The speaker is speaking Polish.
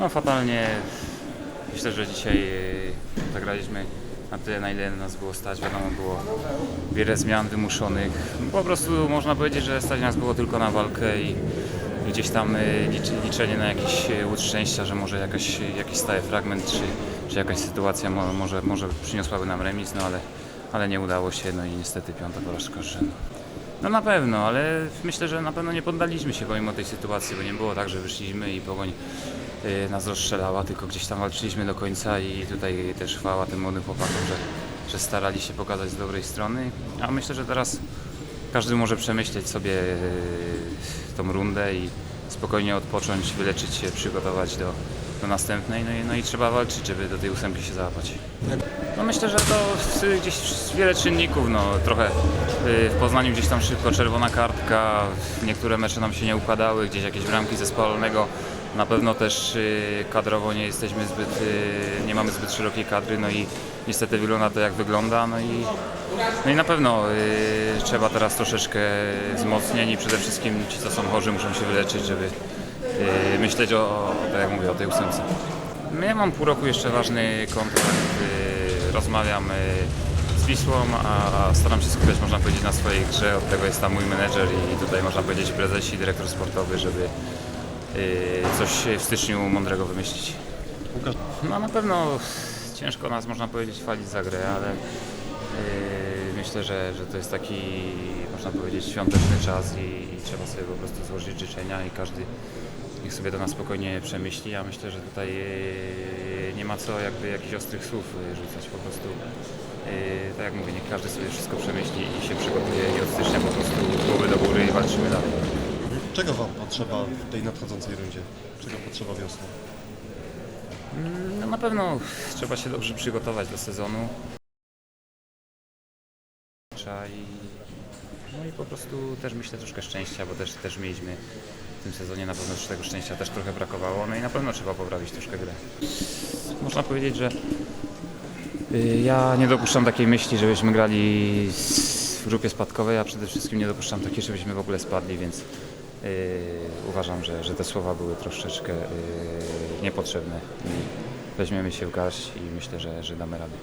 No fatalnie. Myślę, że dzisiaj e, zagraliśmy na tyle, na ile nas było stać. Wiadomo, było wiele zmian wymuszonych. Po prostu można powiedzieć, że stać nas było tylko na walkę i gdzieś tam licz- liczenie na jakiś e, łód szczęścia, że może jakaś, jakiś stały fragment czy, czy jakaś sytuacja mo, może, może przyniosłaby nam remis, no ale, ale nie udało się, no i niestety piąta porażka rzędu. No na pewno, ale myślę, że na pewno nie poddaliśmy się pomimo tej sytuacji, bo nie było tak, że wyszliśmy i pogoń y, nas rozstrzelała, tylko gdzieś tam walczyliśmy do końca i tutaj też chwała tym młodym chłopakom, że, że starali się pokazać z dobrej strony. A myślę, że teraz każdy może przemyśleć sobie y, tą rundę i spokojnie odpocząć, wyleczyć się, przygotować do, do następnej. No i, no i trzeba walczyć, żeby do tej ósemki się załapać. No myślę, że to y, gdzieś wiele czynników, no trochę y, w Poznaniu gdzieś tam szybko czerwona kartka, niektóre mecze nam się nie układały, gdzieś jakieś bramki zespołonego. Na pewno też y, kadrowo nie jesteśmy zbyt, y, nie mamy zbyt szerokiej kadry, no i niestety wygląda to jak wygląda, no i, no i na pewno y, trzeba teraz troszeczkę wzmocnień i przede wszystkim ci, co są chorzy, muszą się wyleczyć, żeby myśleć o, o, tak jak mówię, o tej ósemce. No Ja mam pół roku jeszcze ważny kontrakt, y, rozmawiam y, z Wisłą, a staram się skupiać, można powiedzieć, na swojej grze. Od tego jest tam mój menedżer i tutaj można powiedzieć prezes i dyrektor sportowy, żeby coś w styczniu mądrego wymyślić. No na pewno ciężko nas, można powiedzieć, chwalić za grę, ale yy, myślę, że, że to jest taki, można powiedzieć, świąteczny czas i, i trzeba sobie po prostu złożyć życzenia i każdy niech sobie to na spokojnie przemyśli. Ja myślę, że tutaj yy, nie ma co jakby jakichś ostrych słów yy, rzucać, po prostu yy, tak jak mówię, niech każdy sobie wszystko przemyśli i się przygotuje i od stycznia po prostu głowy do góry i walczymy dalej. czego Wam potrzeba w tej nadchodzącej rundzie? Czego potrzeba wiosną? No na pewno trzeba się dobrze przygotować do sezonu. Trzeba i, no i po prostu też myślę troszkę szczęścia, bo też, też mieliśmy w tym sezonie na pewno tego szczęścia też trochę brakowało. No i na pewno trzeba poprawić troszkę grę. Można powiedzieć, że y, ja nie dopuszczam takiej myśli, żebyśmy grali w grupie spadkowej, a przede wszystkim nie dopuszczam takiej, żebyśmy w ogóle spadli, więc y, uważam, że, że te słowa były troszeczkę y, niepotrzebne. Weźmiemy się w garść i myślę, że, że damy radę.